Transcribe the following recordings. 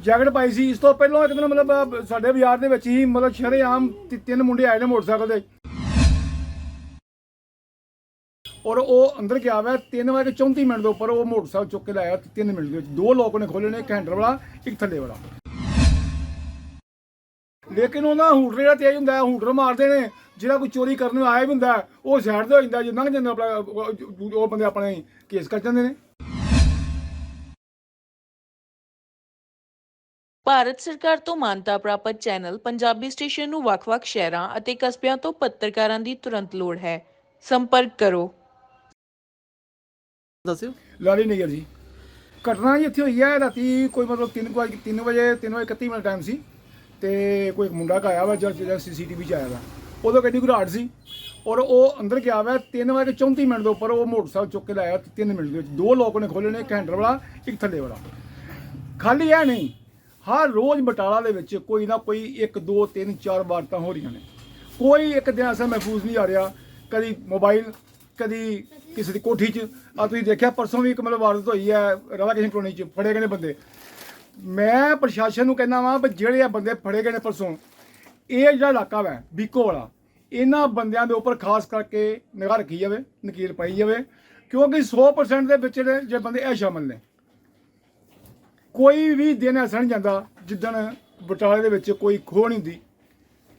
Jacket ਪਾਈ ਸੀ, ਇਸ ਤੋਂ ਪਹਿਲਾਂ ਇੱਕ ਦਿਨ ਮਤਲਬ ਸਾਡੇ ਬਾਜ਼ਾਰ ਦੇ ਵਿੱਚ ਹੀ ਮਤਲਬ ਸ਼ਰੇਆਮ ਤੀ- ਤਿੰਨ ਮੁੰਡੇ ਆਏ ਨੇ ਮੋਟਰਸਾਈਕਲ ਤੇ। ਔਰ ਉਹ ਅੰਦਰ ਗਿਆ ਵਾ 3 ਵਜੇ 34 ਮਿੰਟ ਦੇ ਉੱਪਰ ਉਹ ਮੋਟਰਸਾਈਕਲ ਚੁੱਕ ਕੇ ਲਾਇਆ 3 ਮਿੰਟ ਦੇ ਵਿੱਚ। ਦੋ ਲੋਕ ਨੇ ਖੋਲੇ ਨੇ ਇੱਕ ਹੈਂਡਲ ਵਾਲਾ, ਇੱਕ ਥੱਲੇ ਵਾਲਾ। ਲੇਕਿਨ ਉਹਨਾਂ ਹੂਟਰ ਜਿਹੜਾ ਤੇਜ਼ ਹੁੰਦਾ ਹੈ ਹੂਟਰ ਮਾਰਦੇ ਨੇ, ਜਿਹੜਾ ਕੋਈ ਚੋਰੀ ਕਰਨ ਨੂੰ ਆਇਆ ਵੀ ਹੁੰਦਾ, ਉਹ ਸਾਈਡ ਤੇ ਹੋ ਜਾਂਦਾ, ਜਿੰਨਾ ਲੰਘ ਜਾਂਦਾ ਆਪਣਾ, ਉਹ ਉਹ ਬੰਦੇ ਆਪਣੇ ਕੇਸ ਕਰ ਜਾਂਦੇ ਨੇ। ਭਾਰਤ ਸਰਕਾਰ ਤੋਂ ਮਾਨਤਾ ਪ੍ਰਾਪਤ ਚੈਨਲ ਪੰਜਾਬੀ ਸਟੇਸ਼ਨ ਨੂੰ ਵੱਖ-ਵੱਖ ਸ਼ਹਿਰਾਂ ਅਤੇ ਕਸਬਿਆਂ ਤੋਂ ਪੱਤਰਕਾਰਾਂ ਦੀ ਤੁਰੰਤ ਲੋੜ ਹੈ। ਸੰਪਰਕ ਕਰੋ। ਦੱਸਿਓ। ਲਾਲੀ ਨਗਰ ਜੀ। ਘਟਨਾ ਜੀ ਇੱਥੇ ਹੋਈ ਹੈ ਰਾਤੀ ਕੋਈ ਮਤਲਬ 3 ਵਜੇ 3 ਵਜੇ 3 ਵਜੇ 31 ਮਿੰਟ ਟਾਈਮ ਸੀ ਤੇ ਕੋਈ ਇੱਕ ਮੁੰਡਾ ਆਇਆ ਵਾ ਜਦ ਜਿਹੜਾ ਸੀਸੀਟੀਵੀ 'ਚ ਆਇਆ ਵਾ। ਉਦੋਂ ਗੱਡੀ ਘਰਾਟ ਸੀ ਔਰ ਉਹ ਅੰਦਰ ਗਿਆ ਵਾ 3 ਵਜੇ 34 ਮਿੰਟ ਦੇ ਉੱਪਰ ਉਹ ਮੋਟਰਸਾਈਕਲ ਚੁੱਕ ਕੇ ਲਾਇਆ 3 ਮਿੰਟ ਦੇ ਵਿੱਚ। ਦੋ ਲੋਕ ਨੇ ਖੋਲੇ ਨੇ ਇੱਕ ਹੈਂਡਲ ਵਾਲਾ ਇੱਕ ਥੱਲੇ ਵਾਲਾ। ਖਾਲੀ ਇਹ ਨਹੀਂ। ਹਰ ਰੋਜ਼ ਬਟਾਲਾ ਦੇ ਵਿੱਚ ਕੋਈ ਨਾ ਕੋਈ 1 2 3 4 ਵਾਰਤਾਂ ਹੋ ਰਹੀਆਂ ਨੇ। ਕੋਈ ਇੱਕ ਦਿਨ ਐਸਾ ਮਹਿਫੂਜ਼ ਨਹੀਂ ਆ ਰਿਹਾ, ਕਦੀ ਮੋਬਾਈਲ, ਕਦੀ ਕਿਸੇ ਦੀ ਕੋਠੀ 'ਚ। ਆ ਤੁਸੀਂ ਦੇਖਿਆ, ਪਰਸੋਂ ਵੀ ਇੱਕ ਮਤਲਬ ਵਾਰਦਾਤ ਹੋਈ ਹੈ, ਰਾਧਾ ਕ੍ਰਿਸ਼ਨ ਕਲੋਨੀ 'ਚ, ਫੜੇ ਗਏ ਨੇ ਬੰਦੇ। ਮੈਂ ਪ੍ਰਸ਼ਾਸਨ ਨੂੰ ਕਹਿੰਦਾ ਵਾਂ ਵੀ ਜਿਹੜੇ ਆ ਬੰਦੇ ਫੜੇ ਗਏ ਨੇ ਪਰਸੋਂ, ਇਹ ਜਿਹੜਾ ਇਲਾਕਾ ਵਾ, ਬੀਕੋ ਵਾਲਾ, ਇਹਨਾਂ ਬੰਦਿਆਂ ਦੇ ਉੱਪਰ ਖਾਸ ਕਰਕੇ ਨਿਗਾਹ ਰੱਖੀ ਜਾਵੇ, ਨਕੀਲ ਪਾਈ ਜਾਵੇ, ਕਿਉਂਕਿ 100% ਦੇ ਵਿੱਚ ਜਿਹੜੇ ਬੰਦੇ ਇਹ ਸ਼ਾਮਲ ਨੇ। ਕੋਈ ਵੀ ਦਿਨ ਐਸਾ ਨਹੀਂ ਜਾਂਦਾ ਜਿੱਦਣ ਬਟਾਲੇ ਦੇ ਵਿੱਚ ਕੋਈ ਖੋਹ ਨਹੀਂ ਹੁੰਦੀ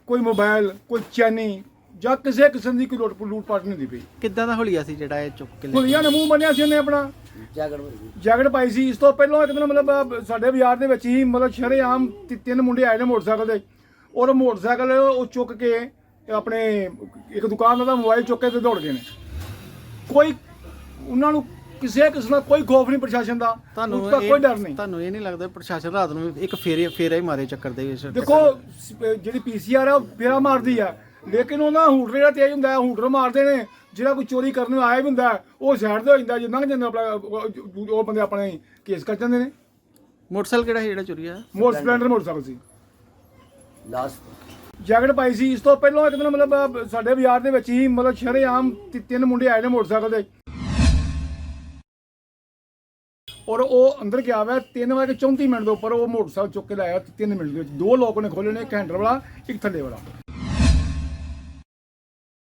ਕੋਈ ਮੋਬਾਈਲ ਕੋਈ ਚੈਨੀ ਜਾਂ ਕਿਸੇ ਕਿਸਮ ਦੀ ਕੋਈ ਲੁੱਟ ਲੂਟ ਪਾਟ ਨਹੀਂ ਹੁੰਦੀ ਪਈ। ਕਿੱਦਾਂ ਦਾ ਹੁਲੀਆ ਸੀ ਜਿਹੜਾ ਇਹ ਚੁੱਕ ਕੇ ਲੈ ਕੁੜੀਆਂ ਨੇ ਮੂੰਹ ਬੰਨਿਆ ਸੀ ਉਹਨੇ ਆਪਣਾ। ਜੈਕਟ ਪਾਈ ਸੀ। ਇਸ ਤੋਂ ਪਹਿਲਾਂ ਇੱਕ ਦਿਨ ਮਤਲਬ ਸਾਡੇ ਬਾਜ਼ਾਰ ਦੇ ਵਿੱਚ ਹੀ ਮਤਲਬ ਸ਼ਰੇਆਮ ਤਿੰਨ ਮੁੰਡੇ ਆਏ ਨੇ ਮੋਟਰਸਾਈਕਲ ਤੇ। ਔਰ ਮੋਟਰਸਾਈਕਲ ਉਹ ਚੁੱਕ ਕੇ ਆਪਣੇ ਇੱਕ ਦੁਕਾਨ ਦਾ ਮੋਬਾਈਲ ਚੁੱਕ ਕੇ ਤੇ ਦੌੜ ਗਏ ਨੇ। ਕੋਈ ਉਹਨਾਂ ਨੂੰ ਕਿਸੇ ਕਿਸਮ ਦਾ ਕੋਈ ਖੌਫ ਨਹੀਂ ਪ੍ਰਸ਼ਾਸਨ ਦਾ। ਤੁਹਾਨੂੰ ਦਾ ਇਹ- ਕੋਈ ਡਰ ਨਹੀਂ। ਤੁਹਾਨੂੰ ਇਹ ਨਹੀਂ ਲੱਗਦਾ ਪ੍ਰਸ਼ਾਸਨ ਰਾਤ ਨੂੰ ਇੱਕ ਫੇਰੇ ਫੇਰਾ ਹੀ ਮਾਰੇ ਚੱਕਰ ਦੇ ਵਿੱਚ। ਦੇਖੋ ਸ- ਜਿਹੜੀ ਪੀਸੀਆਰ ਆ ਉਹ ਫੇਰਾ ਮਾਰਦੀ ਆ। ਲੇਕਿਨ ਉਹਨਾਂ ਹੂਟਰ ਜਿਹੜਾ ਤੇਜ਼ ਹੁੰਦਾ ਹੈ ਹੂਟਰ ਮਾਰਦੇ ਨੇ। ਜਿਹੜਾ ਕੋਈ ਚੋਰੀ ਕਰਨ ਨੂੰ ਆਇਆ ਵੀ ਹੁੰਦਾ ਉਹ ਸਾਈਡ ਤੇ ਹੋ ਜਾਂਦਾ ਜੇ ਲੰਘ ਜਾਂਦਾ ਆਪਣਾ ਉਹ ਬੰਦੇ ਆਪਣੇ ਕੇਸ ਕਰ ਜਾਂਦੇ ਨੇ। ਮੋਟਰਸਾਈਕਲ ਕਿਹੜਾ ਸੀ ਜਿਹੜਾ ਚੋਰੀ ਆ ਮੋਟਰ ਸਪਲੈਂਡਰ ਮੋਟਰਸਾਈਕਲ ਸੀ। ਲਾਸਟ ਜੈਕਟ ਪਾਈ ਸੀ ਇਸ ਤੋਂ ਪਹਿਲਾਂ ਇੱਕ ਦਿਨ ਮਤਲਬ ਸਾਡੇ ਬਾਜ਼ਾਰ ਦੇ ਵਿੱਚ ਹੀ ਮਤਲਬ ਸ਼ਰੇਆਮ ਤੀ- ਤਿੰਨ ਮੁੰਡੇ ਆਏ ਨੇ ਮੋਟਰਸਾਈਕਲ ਤੇ। ਔਰ ਉਹ ਅੰਦਰ ਗਿਆ ਵਾ 3 ਵਜੇ 34 ਮਿੰਟ ਦੇ ਉੱਪਰ ਉਹ ਮੋਟਰਸਾਈਕਲ ਚੁੱਕ ਕੇ ਲਾਇਆ 3 ਮਿੰਟ ਦੇ ਵਿੱਚ ਦੋ ਲੋਕ ਨੇ ਖੋਲੇ ਨੇ, ਇੱਕ ਹੈਂਡਲ ਵਾਲਾ, ਇੱਕ ਥੱਲੇ ਵਾਲਾ।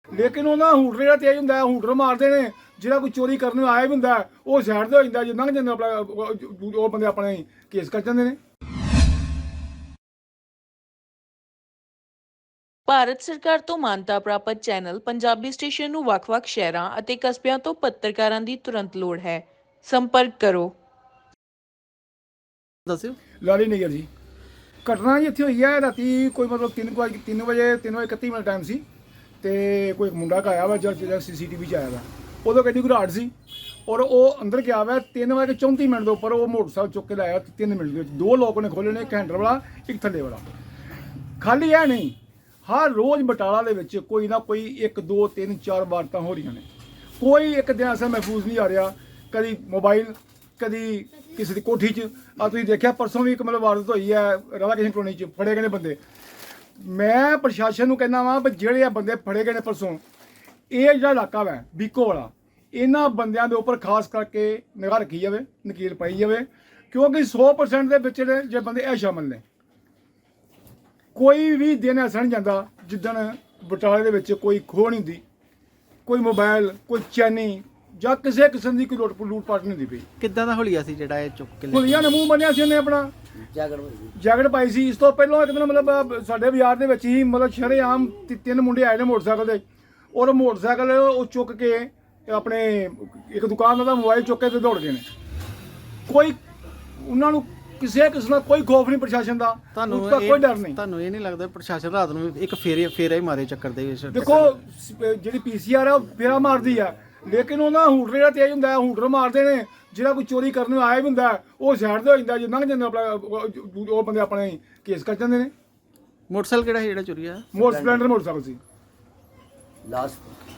ਲੇਕਿਨ ਉਹਨਾਂ ਹੂਟਰ ਜਿਹੜਾ ਤੇਜ਼ ਹੁੰਦਾ, ਹੂਟਰ ਮਾਰਦੇ ਨੇ, ਜਿਹੜਾ ਕੋਈ ਚੋਰੀ ਕਰਨ ਨੂੰ ਆਇਆ ਵੀ ਹੁੰਦਾ, ਉਹ ਸਾਈਡ ਤੇ ਹੋ ਜਾਂਦਾ ਜੇ ਲੰਘ ਜਾਂਦਾ ਆਪਣਾ, ਉਹ ਬੰਦੇ ਆਪਣੇ ਕੇਸ ਕਰ ਜਾਂਦੇ ਨੇ। ਭਾਰਤ ਸਰਕਾਰ ਤੋਂ ਮਾਨਤਾ ਪ੍ਰਾਪਤ ਚੈਨਲ ਪੰਜਾਬੀ ਸਟੇਸ਼ਨ ਨੂੰ ਵੱਖ-ਵੱਖ ਸ਼ਹਿਰਾਂ ਅਤੇ ਕਸਬਿਆਂ ਤੋਂ ਪੱਤਰਕਾਰਾਂ ਦੀ ਤੁਰੰਤ ਲੋੜ ਹੈ। ਸੰਪਰਕ ਕਰੋ। ਦੱਸਿਓ। ਲਾਲੀ ਨਗਰ ਜੀ ਘਟਨਾ ਜੀ ਇੱਥੇ ਹੋਈ ਹੈ ਰਾਤੀ ਕੋਈ ਮਤਲਬ 3 ਵਜੇ 3 ਵਜੇ 3 ਵਜੇ 31 ਮਿੰਟ ਟਾਈਮ ਸੀ। ਤੇ ਕੋਈ ਇੱਕ ਮੁੰਡਾ ਆਇਆ ਵਾ, ਜਦ ਜਿਹੜਾ ਸੀਸੀਟੀਵੀ 'ਚ ਆਇਆ ਵਾ। ਉਦੋਂ ਗੱਡੀ ਘਰਾਟ ਸੀ? ਔਰ ਉਹ ਅੰਦਰ ਗਿਆ ਵਾ 3 ਵਜੇ 34 ਮਿੰਟ ਦੇ ਉੱਪਰ ਉਹ ਮੋਟਰਸਾਈਕਲ ਚੁੱਕ ਕੇ ਲਾਇਆ 3 ਮਿੰਟ ਦੇ ਵਿੱਚ। ਦੋ ਲੋਕ ਨੇ ਖੋਲੇ ਨੇ, ਇੱਕ ਹੈਂਡਲ ਵਾਲਾ, ਇੱਕ ਥੱਲੇ ਵਾਲਾ। ਖਾਲੀ ਹੈ ਨਹੀਂ, ਹਰ ਰੋਜ਼ ਬਟਾਲਾ ਦੇ ਵਿੱਚ ਕੋਈ ਨਾ ਕੋਈ 1 2 3 4 ਵਾਰਤਾਂ ਹੋ ਰਹੀਆਂ ਨੇ। ਕੋਈ ਇੱਕ ਦਿਨ ਐਸਾ ਮਹਿਫੂਜ਼ ਨਹੀਂ ਆ ਰਿਹਾ, ਕਦੀ ਮੋਬਾਈਲ ਕਦੀ ਕਿਸੇ ਦੀ ਕੋਠੀ 'ਚ। ਆ ਤੁਸੀਂ ਦੇਖਿਆ, ਪਰਸੋਂ ਵੀ ਇੱਕ ਮਤਲਬ ਵਾਰਦਾਤ ਹੋਈ ਹੈ ਰਾਧਾ ਕ੍ਰਿਸ਼ਨ ਕਲੋਨੀ 'ਚ, ਫੜੇ ਗਏ ਨੇ ਬੰਦੇ। ਮੈਂ ਪ੍ਰਸ਼ਾਸਨ ਨੂੰ ਕਹਿੰਦਾ ਵਾਂ ਵੀ ਜਿਹੜੇ ਆ ਬੰਦੇ ਫੜੇ ਗਏ ਨੇ ਪਰਸੋਂ, ਇਹ ਜਿਹੜਾ ਇਲਾਕਾ ਵਾ, ਬੀਕੋ ਵਾਲਾ, ਇਹਨਾਂ ਬੰਦਿਆਂ ਦੇ ਉੱਪਰ ਖਾਸ ਕਰਕੇ ਨਿਗਾਹ ਰੱਖੀ ਜਾਵੇ, ਨਕੀਲ ਪਾਈ ਜਾਵੇ, ਕਿਉਂਕਿ 100% ਦੇ ਵਿੱਚ ਜਿਹੜੇ ਜੇ ਬੰਦੇ ਇਹ ਸ਼ਾਮਲ ਨੇ। ਕੋਈ ਵੀ ਦਿਨ ਐਸਾ ਨਹੀਂ ਜਾਂਦਾ ਜਿੱਦਣ ਬਟਾਲੇ ਦੇ ਵਿੱਚ ਕੋਈ ਖੋਹ ਨਹੀਂ ਹੁੰਦੀ। ਕੋਈ ਮੋਬਾਈਲ ਕੋਈ ਚੈਨੀ ਜਾਂ ਕਿਸੇ ਕਿਸਮ ਦੀ ਕੋਈ ਲੁੱਟ ਲੂਟ ਪਾਟ ਨਹੀਂ ਹੁੰਦੀ ਪਈ। ਕਿੱਦਾਂ ਦਾ ਹੁਲੀਆ ਸੀ ਜਿਹੜਾ ਇਹ ਚੁੱਕ ਕੇ ਲੈ ਨੇ ਮੂੰਹ ਬੰਨਿਆ ਸੀ ਉਹਨੇ ਆਪਣਾ। ਜੈਕਟ ਜੈਕਟ ਪਾਈ ਸੀ। ਇਸ ਤੋਂ ਪਹਿਲਾਂ ਇੱਕ ਦਿਨ ਮਤਲਬ ਸਾਡੇ ਬਾਜ਼ਾਰ ਦੇ ਵਿੱਚ ਹੀ ਮਤਲਬ ਸ਼ਰੇਆਮ ਤੀ- ਤਿੰਨ ਮੁੰਡੇ ਆਏ ਨੇ ਮੋਟਰਸਾਈਕਲ ਤੇ। ਔਰ ਮੋਟਰਸਾਈਕਲ ਉਹ ਚੁੱਕ ਕੇ ਆਪਣੇ ਇੱਕ ਦੁਕਾਨ ਦਾ ਮੋਬਾਈਲ ਚੁੱਕ ਕੇ ਤੇ ਦੌੜ ਗਏ ਨੇ। ਕੋਈ ਉਹਨਾਂ ਨੂੰ ਕਿਸੇ ਕਿਸਮ ਦਾ ਕੋਈ ਖੌਫ ਨਹੀਂ ਪ੍ਰਸ਼ਾਸਨ ਦਾ। ਤੁਹਾਨੂੰ ਉਸ ਦਾ ਕੋਈ ਡਰ ਨਹੀਂ। ਤੁਹਾਨੂੰ ਇਹ ਨਹੀਂ ਲੱਗਦਾ ਪ੍ਰਸ਼ਾਸਨ ਰਾਤ ਨੂੰ ਇੱਕ ਫੇਰੇ ਫੇਰਾ ਹੀ ਮਾਰੇ ਚੱਕਰ ਦੇ ਵਿੱਚ ਦੇਖੋ ਸ- ਜਿਹੜੀ ਪੀਸੀਆਰ ਆ ਉਹ ਫੇਰਾ ਮਾਰਦੀ ਆ। ਲੇਕਿਨ ਉਹਨਾਂ ਹੂਟਰ ਜਿਹੜਾ ਤੇਜ਼ ਹੁੰਦਾ ਹੈ ਹੂਟਰ ਮਾਰਦੇ ਨੇ ਜਿਹੜਾ ਕੋਈ ਚੋਰੀ ਕਰਨ ਨੂੰ ਆਇਆ ਵੀ ਹੁੰਦਾ ਹੈ, ਉਹ ਸਾਈਡ ਤੇ ਹੋ ਜਾਂਦਾ ਜੇ ਲੰਘ ਜਾਂਦਾ ਆਪਣਾ ਉਹ ਉਹ ਬੰਦੇ ਆਪਣੇ ਕੇਸ ਕਰ ਜਾਂਦੇ ਨੇ। ਮੋਟਰਸਾਈਕਲ ਕਿਹੜਾ ਸੀ ਜਿਹੜਾ ਚੋਰੀ ਆ ਮੋਟਰ ਸਪਲੈਂਡਰ ਮੋਟਰਸਾਈਕਲ ਸੀ। ਲਾਸਟ